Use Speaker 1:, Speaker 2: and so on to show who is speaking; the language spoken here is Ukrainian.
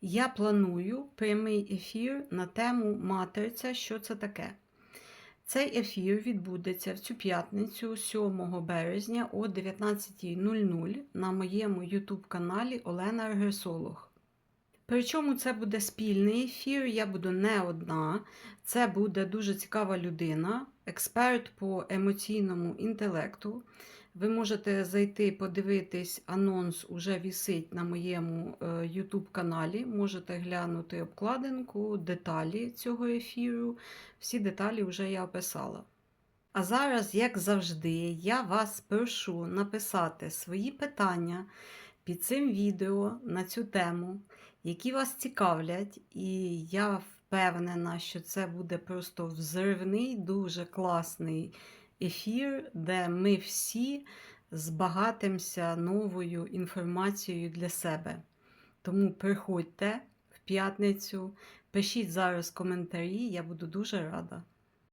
Speaker 1: Я планую прямий ефір на тему матриця. Що це таке? Цей ефір відбудеться в цю п'ятницю, 7 березня о 19.00 на моєму YouTube каналі Олена Аргесолог. Причому це буде спільний ефір, я буду не одна. Це буде дуже цікава людина, експерт по емоційному інтелекту. Ви можете зайти подивитись, анонс уже вісить на моєму е, YouTube каналі. Можете глянути обкладинку, деталі цього ефіру. Всі деталі вже я описала. А зараз, як завжди, я вас прошу написати свої питання під цим відео на цю тему, які вас цікавлять, і я впевнена, що це буде просто взривний, дуже класний ефір, де ми всі збагатимося новою інформацією для себе. Тому приходьте в п'ятницю, пишіть зараз коментарі, я буду дуже рада.